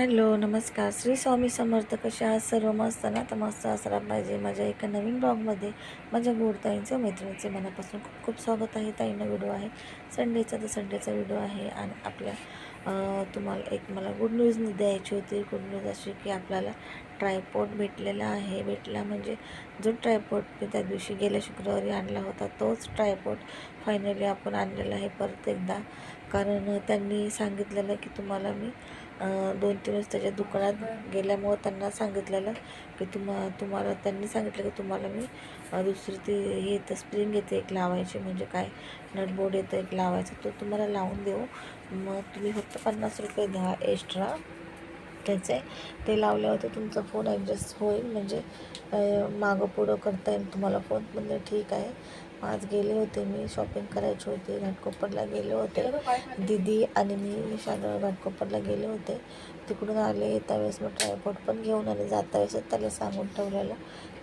Hello नमस्कार. श्री स्वामी समर्थ कसे आहात? सर्व मस्त ना? तर मस्त असला. पाहिजे माझ्या एका नवीन ब्लॉगमध्ये माझ्या गोडताईंचं मैत्रिणीचे मनापासून खूप खूप स्वागत आहे. ताईनं व्हिडिओ आहे. संडेचा तर संडेचा व्हिडिओ आहे. आणि आपल्या तुम्हाला एक मला गुड न्यूज द्यायची होती. गुड न्यूज अशी की आपल्याला ट्रायपॉड भेटलेला आहे. भेटला म्हणजे जो ट्रायपॉड मी त्या दिवशी गेल्या शुक्रवारी आणला होता तोच ट्रायपॉड फायनली आपण आणलेला आहे परत एकदा. कारण त्यांनी सांगितलेलं की तुम्हाला मी दोन तीन वेळेस त्याच्या दुकानात गेल्यामुळं त्यांना सांगितलेलं की तुम्हा तुम्हाला त्यांनी सांगितलं की तुम्हाला मी दुसरी ती हे येतं स्प्रिंग येते एक लावायची म्हणजे काय नटबोर्ड येतं एक लावायचं तो तुम्हाला लावून देऊ. मग तुम्ही फक्त पन्नास रुपये द्या एक्स्ट्रा त्याचे ते लावल्यावर तर तुमचा फोन ॲडजस्ट होईल म्हणजे मागं पुढं करता येईल तुम्हाला फोन म्हणजे ठीक आहे. आज गेले होते मी शॉपिंग करायची होती घाटकोपरला गेले होते. दीदी आणि मी शाळा घाटकोपरला गेले होते. तिकडून आले त्यावेळेस मग ट्रायपॉड पण घेऊन आले. जाता वेळेस त्याला सांगून ठेवलेलं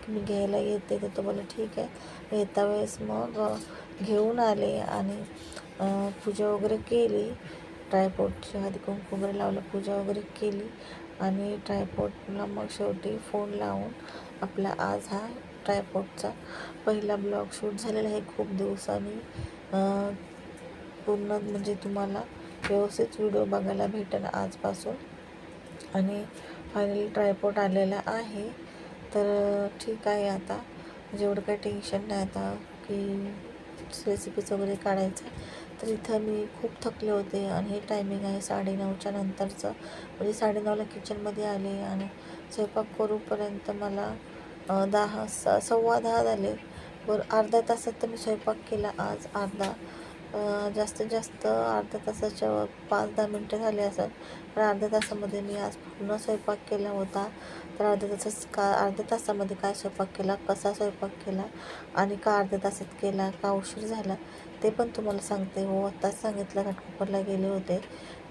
की मी घ्यायला येते. तर तो बोला ठीक आहे. येता वेळेस मग घेऊन आले आणि पूजा वगैरे केली. ट्रायपॉडची आधी कुंकू वगैरे लावलं पूजा वगैरे केली. आणि ट्रायपॉडला मग शेवटी फोन लावून आपला आज हा ट्रायपॉडचा पहिला ब्लॉग शूट झालेला आहे खूप दिवसांनी. पूर्ण म्हणजे तुम्हाला व्यवस्थित व्हिडिओ बघायला भेटेल आजपासून. आणि फायनली ट्रायपॉड आलेला आहे. तर ठीक आहे आता. म्हणजे एवढं काही टेन्शन नाही आता की रेसिपीज वगैरे काढायचं तर इथं मी खूप थकले होते आणि हे टायमिंग आहे साडेनऊच्या नंतरचं. म्हणजे साडेनऊला किचनमध्ये आले आणि स्वयंपाक करूपर्यंत मला दहा स सव्वा दहा झाले. बरं अर्ध्या तासात तर मी स्वयंपाक केला. आज अर्धा. जास्तीत जास्त अर्ध्या तासाच्या पाच दहा मिनटं झाले असत पण अर्ध्या तासामध्ये मी आज पूर्ण स्वयंपाक केला होता. तर अर्ध्या तासाच का अर्ध्या तासामध्ये काय स्वयंपाक केला? कसा स्वयंपाक केला? आणि का अर्ध्या तासात केला? का उशीर झाला? ते पण तुम्हाला सांगते. हो आत्ताच सांगितलं. घाटकोपरला गेले होते.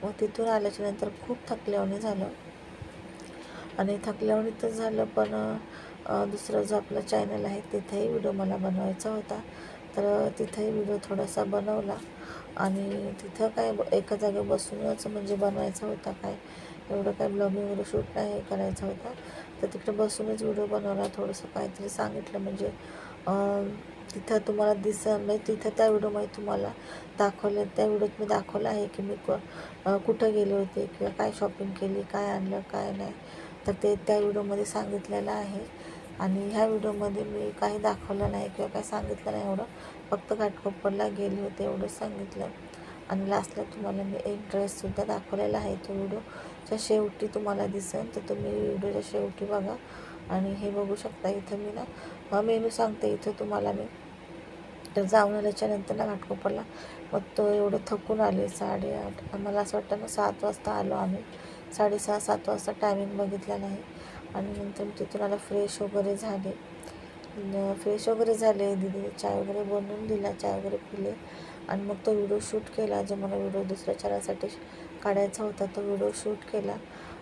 मग तिथून आल्याच्यानंतर खूप थकल्यावानी झालं. आणि थकल्यावानी तर झालं पण दुसरं जो आपला चॅनल आहे तिथेही व्हिडिओ मला बनवायचा होता. तर तिथेही व्हिडिओ थोडासा बनवला. आणि तिथं काय एका जागे बसूनच म्हणजे बनवायचा होता काय एवढं काय ब्लॉगिंग वगैरे शूट नाही हे करायचा होता. तर तिकडे बसूनच व्हिडिओ बनवला थोडंसं काहीतरी सांगितलं. म्हणजे तिथं तुम्हाला दिस म्हणजे तिथं त्या व्हिडिओमध्ये तुम्हाला दाखवलं त्या व्हिडिओत मी दाखवलं आहे की मी क कुठं गेले होते किंवा काय शॉपिंग केली काय आणलं काय नाही. तर ते त्या व्हिडिओमध्ये सांगितलेलं आहे. आणि ह्या व्हिडिओमध्ये मी काही दाखवलं नाही किंवा काही सांगितलं नाही एवढं. फक्त घाटकोपरला गेले होते एवढंच सांगितलं. आणि लास्टला तुम्हाला मी एक ड्रेससुद्धा दाखवलेला आहे तो व्हिडिओच्या शेवटी तुम्हाला दिसेल तर तुम्ही व्हिडिओच्या शेवटी बघा. आणि हे बघू शकता इथं मी ना मेनू सांगते. इथं तुम्हाला मी तर जाऊन आल्याच्यानंतर ना घाटकोपरला मग तो एवढं थकून आले. साडेआठ मला असं वाटतं ना सात वाजता आलो आम्ही. साडेसहा सात वाजता टायमिंग बघितलेला आहे आणि नंतर तिथून आला फ्रेश वगैरे झाले. फ्रेश वगैरे झाले दिदीने चाय वगैरे बनवून दिला चाय वगैरे पिले. आणि मग तो व्हिडिओ शूट केला जो मला व्हिडिओ दुसऱ्या चॅनलसाठी काढायचा होता तो व्हिडिओ शूट केला.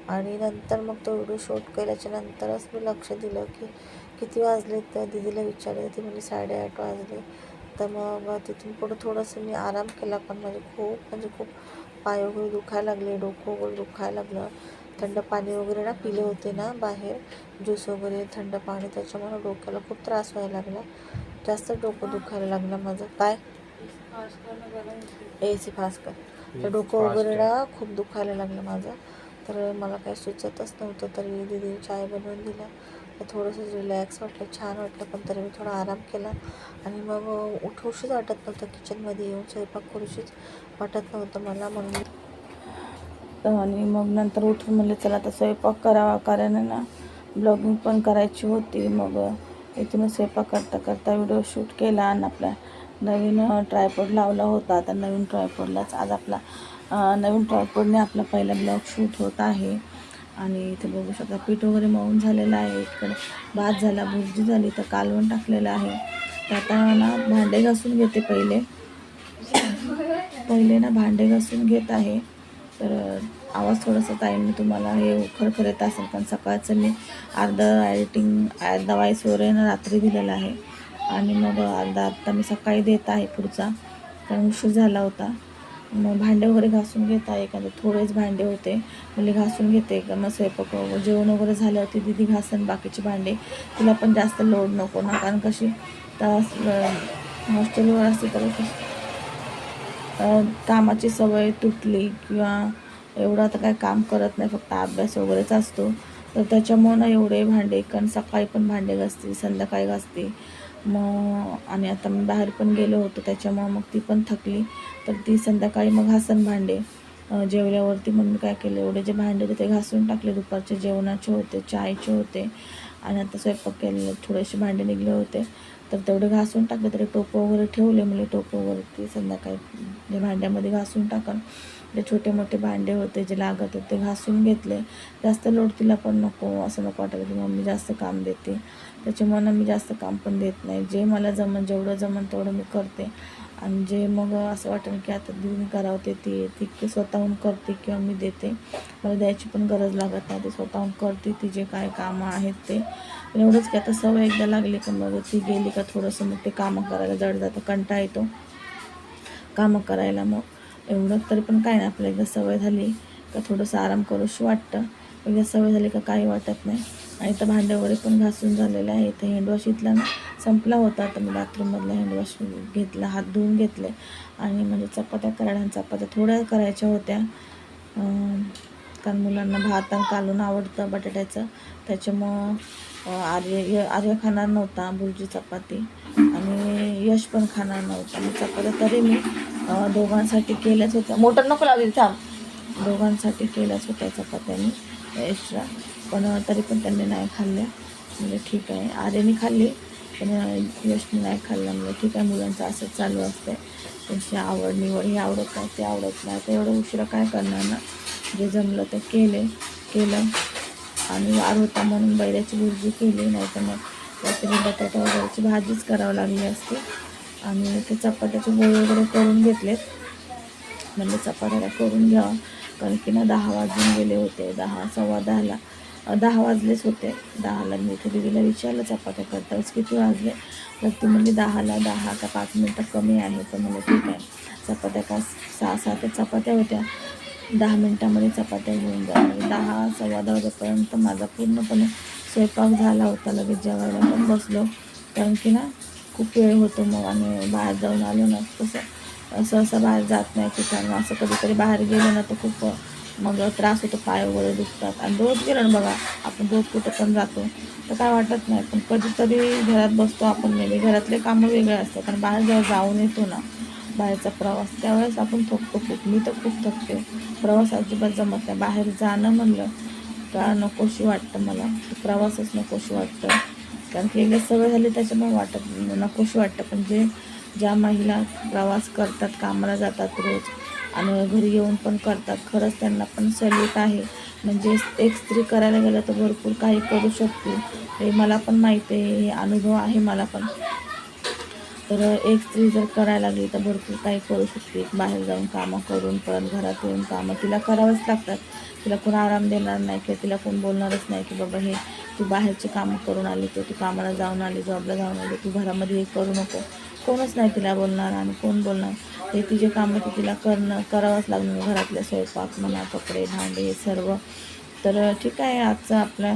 आणि नंतर मग तो व्हिडिओ शूट केल्याच्या नंतरच मी लक्ष दिलं की किती वाजले तर दिदीला विचारले ती म्हणजे साडेआठ वाजले. तर मग तिथून पुढं थोडंसं मी आराम केला पण माझे खूप म्हणजे खूप पाय वगैरे दुखायला लागले डोकं वगैरे दुखायला लागलं. थंड पाणी वगैरे ना पिले होते ना बाहेर ज्यूस वगैरे थंड पाणी त्याच्यामुळे डोक्याला खूप त्रास व्हायला लागला. जास्त डोकं दुखायला लागलं माझं. काय? ए सी फास्ट कर. तर डोकं वगैरे ना खूप दुखायला लागलं माझं. तर मला काही सुचतच नव्हतं तरी दिदी चाय बनवून दिला. तर थोडंसं रिलॅक्स वाटलं छान वाटलं पण तरी मी थोडा आराम केला. आणि मग उठूशीच वाटत नव्हतं किचनमध्ये येऊन स्वयंपाक करूशीच वाटत नव्हतं मला म्हणून आणि मग नंतर उठून म्हणलं चला आता स्वयंपाक करावा. कारण ना ब्लॉगिंग पण करायची होती. मग इथूनच स्वयंपाक करता करता व्हिडिओ शूट केला आणि आपला नवीन ट्रायपॉड लावला होता. आता नवीन ट्रायपॉडलाच आज आपला नवीन ट्रायपॉडने आपला पहिला ब्लॉग शूट होत आहे. आणि इथे बघू शकता पीठ वगैरे मळून झालेलं आहे. इकडे भात झाला भुर्जी झाली तर कालवण टाकलेलं आहे. तर आता ना भांडे घासून घेते पहिले. पहिले ना भांडे घासून घेत आहे. तर आवाज थोडासा टाईम मी तुम्हाला हे खरखर येत असेल पण सकाळचं मी अर्धा एडिटिंग अर्धा वाईस वगैरे ना रात्री दिलेला आहे. आणि मग अर्धा आत्ता मी सकाळी देत आहे पुढचा. कारण उशीर झाला होता. मग भांडे वगैरे घासून घेत आहे एखादे थोडेच भांडे होते. मुली घासून घेते का? मग स्वयंपाक जेवण वगैरे झाल्यावरती दिदी घासन बाकीचे भांडे. तिला पण जास्त लोड नको ना. कारण कशी तास हॉस्टेलवर असते तर कशी कामाची सवय तुटली किंवा एवढं आता काय काम करत नाही फक्त अभ्यास वगैरेच असतो. तर त्याच्यामुळं ना एवढे भांडे कारण सकाळी पण भांडे घासते संध्याकाळी घासते. मग आणि आता मी बाहेर पण गेलो होतो त्याच्यामुळं मग ती पण थकली. तर ती संध्याकाळी मग घासन भांडे. जेवल्यावरती मग मी काय केलं एवढे जे भांडे होते ते घासून टाकले. दुपारचे जेवणाचे होते चायचे होते. आणि आता स्वयंपाक केलेले थोडेसे भांडे निघले होते. तर तेवढे घासून टाकले तरी टोपं वगैरे ठेवले म्हणजे टोपंवरती संध्याकाळी जे भांड्यामध्ये घासून टाकन. जे छोटे मोठे भांडे होते जे लागत होते ते घासून घेतले. जास्त लोड तिला पण नको असं नको वाटायला की मम्मी जास्त काम देते. त्याच्यामुळे मी जास्त काम पण देत नाही. जे मला जमन जेवढं जमन तेवढं मी करते. आणि जे मग असं वाटेल की आता देऊन करावं ते ती ती स्वतःहून करते किंवा मी देते. मला द्यायची पण गरज लागत नाही. ते स्वतःहून करते ती जे काय कामं आहेत ते. एवढंच की आता सवय एकदा लागली का मग ती गेली का थोडंसं मग ते कामं करायला जड जातं कंटाळा येतो. कामं करायला मग. एवढं तरी पण काय नाही. आपल्याला एकदा सवय झाली का थोडंसं आराम करूशी वाटतं. एकदा सवय झाली का काही वाटत नाही. आणि तर भांडे वगैरे पण घासून झालेलं आहे. इथं हँडवॉश इथला ना संपला होता. तर मी बाथरूममधला हँडवॉश घेतला हात धुवून घेतले. आणि म्हणजे चपात्या करायला चपात्या थोड्या करायच्या होत्या. कारण मुलांना भात आणि कालून आवडतं बटाट्याचं. त्याच्यामुळं आर्य य- आर्य खाणार नव्हता बुर्जी चपाती. आणि यश पण खाणार नव्हता. मग चपात्या तरी मी दोघांसाठी केल्याच होत्या. मोटर नको लावली थांब. दोघांसाठी केल्याच होत्या चपात्यानी एक्स्ट्रा पण तरी पण त्यांनी नाही खाल्ल्या म्हणजे ठीक आहे. आर्यने खाल्ली पण यशने नाही खाल्लं. म्हणजे ठीक आहे मुलांचं असंच चालू असते त्यांची आवड निवड ही आवडत नाही ते आवडत नाही. तर एवढं उशिरा काय करणार ना? जे जमलं ते केले केलं. आणि वार होता म्हणून बैऱ्याची भुर्जी केली नाही तर मग त्याची बटाटा वगैरेची भाजीच करावं लागली असते. आणि ते चपात्याचे गोळे वगैरे करून घेतलेत. म्हणजे चपात्या करून घ्यावा. कारण की ना दहा वाजून गेले होते. दहा सव्वा दहाला. दहा वाजलेच होते. दहाला मी इथे दिदीला विचारलं चपात्या करताच किती वाजले? तर ती म्हणजे दहाला दहा का पाच मिनटं कमी आहे. तर म्हणजे ठीक आहे. चपात्या का सहा सात चपात्या होत्या. दहा मिनटामध्ये चपात्या घेऊन जा. दहा सव्वा दहा वाजेपर्यंत माझा पूर्णपणे स्वयंपाक झाला होता. लगेच जेवायला पण बसलो. कारण की ना खूप वेळ होतो मग आणि बाहेर जाऊन आलो ना तसं सहसा बाहेर जात नाही ठिकाण असं कधीतरी बाहेर गेलो ना तर खूप मग त्रास होतो पाय वगैरे दुखतात. आणि रोज गेलं ना बघा आपण रोज कुठं पण जातो तर काय वाटत नाही. पण कधीतरी घरात बसतो आपण नेहमी घरातले कामं वेगळे असतात. कारण बाहेर जेव्हा जाऊन येतो ना बाहेरचा प्रवास त्यावेळेस आपण थकतो खूप. मी तर खूप थकते. प्रवास अजिबात जमत नाही. बाहेर जाणं म्हणलं का नकोशी वाटतं मला. प्रवासच नकोशी वाटतं. कारण की एकदा सवय झाली त्याच्यामुळे वाटत नकोशी वाटतं. पण जे ज्या महिला प्रवास करतात कामाला जातात रोज आणि घरी येऊन पण करतात. खरंच त्यांना पण सल्यूट आहे. म्हणजे एक स्त्री करायला गेलं तर भरपूर काही करू शकते हे मला पण माहिती आहे. हे अनुभव आहे मला पण. तर एक स्त्री जर करायला लागली तर भरपूर काही करू शकते बाहेर जाऊन कामं करून परत घरात येऊन कामं. तिला करावंच लागतात. तिला कोण आराम देणार नाही किंवा तिला कोण बोलणारच नाही की बाबा हे तू बाहेरचे कामं करून आली किंवा तू कामाला जाऊन आली जॉबला जाऊन आली तू घरामध्ये हे करू नको. कोणच नाही तिला बोलणार आणि कोण बोलणार. ते तिचे कामं तर तिला करणं करावंच लागणार घरातल्या स्वयंपाक म्हणा कपडे भांडे हे सर्व. तर ठीक आहे आजचं आपला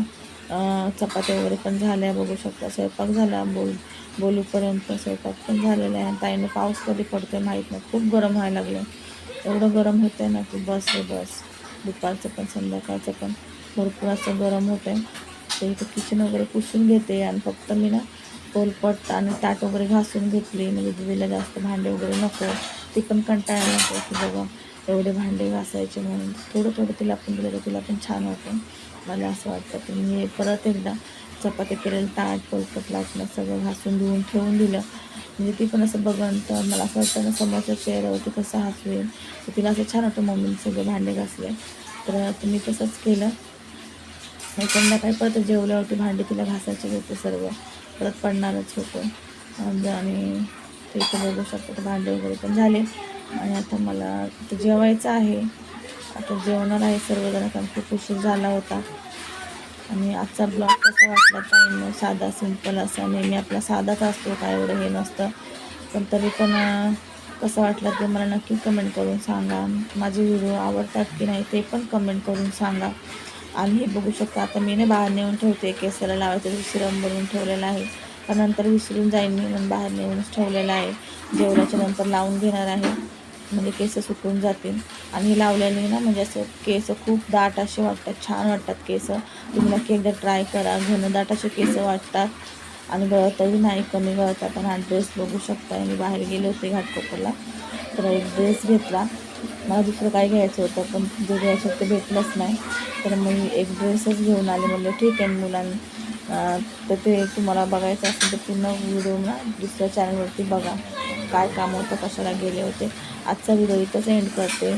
चपात्या वगैरे पण झाल्या बघू शकता. स्वयंपाक झाला बोल बोलूपर्यंत स्वयंपाक पण झालेला आहे. आणि ताईनं पाऊस कधी पडतोय माहीत नाही. खूप गरम व्हायला लागलं एवढं गरम होतं आहे ना की बस रे बस. दुपारचं पण संध्याकाळचं पण भरपूर असं गरम होतं आहे तर इथं किचन वगैरे पुसून घेते. आणि फक्त मी ना पोलपट आणि ताट वगैरे घासून घेतली. म्हणजे दिदीला जास्त भांडे वगैरे नको. ती पण कंटाळा नको की बघा एवढे भांडे घासायचे म्हणून. थोडं थोडं तिला पण दिलं तर तिला पण छान वाटतं मला असं वाटतं की मी परत एकदा चपाती केलेलं ताट पोलपट लाटणं सगळं घासून धुवून ठेवून दिलं. म्हणजे ती पण असं बघन तर मला असं वाटतं ना समोरच्या चेहऱ्यावरती कसं हसू येईल तर तिला असं छान वाटतं मम्मीने सगळे भांडे घासले. तर तुम्ही तसंच केलं. मग संध्याकाळी परत जेवल्यावरती भांडी तिला घासायचे होते सर्व. परत पडणारच होतं. आणि ते इथं बघू शकतो तर भांडे वगैरे पण झाले. आणि आता मला जेवायचं आहे. आता जेवणार आहे सर्वजण कारण खूप उशीर झाला होता. आणि आजचा ब्लॉग कसा वाटला टाईम साधा सिंपल असा नेहमी आपला साधाच असतो काय एवढं हे नसतं. पण तरी पण कसं वाटलं ते मला नक्की कमेंट करून सांगा. माझे व्हिडिओ आवडतात की नाही ते पण कमेंट करून सांगा. आणि हे बघू शकता आता मी ना बाहेर नेऊन ठेवते. केसाला लावायचं सिरम बनवून ठेवलेलं आहे. पण नंतर विसरून जाईन मी म्हणून बाहेर नेऊनच ठेवलेलं आहे. जेवल्याच्या नंतर लावून घेणार आहे. म्हणजे केस सुकून जातील. आणि हे लावल्याने ना म्हणजे असं केस खूप दाट असे वाटतात छान वाटतात केस. तुम्ही नक्की एकदा ट्राय करा. घन दाट असे केस वाटतात. आणि गळतही नाही कमी गळतात. आणि हा ड्रेस बघू शकता मी बाहेर गेले होते घाटकोपरला. तर एक ड्रेस घेतला. मला दुसरं काय घ्यायचं होतं पण जे घ्यायचं ते भेटलंच नाही. तर मग मी एक ड्रेसच घेऊन आले. म्हणलं ठीक आहे मुलांनी तर ते तुम्हाला बघायचं असेल तर पूर्ण व्हिडिओ ना दुसऱ्या चॅनलवरती बघा. काय काम होतं कशाला गेले होते. आजचा व्हिडिओ इथंच एंड करते.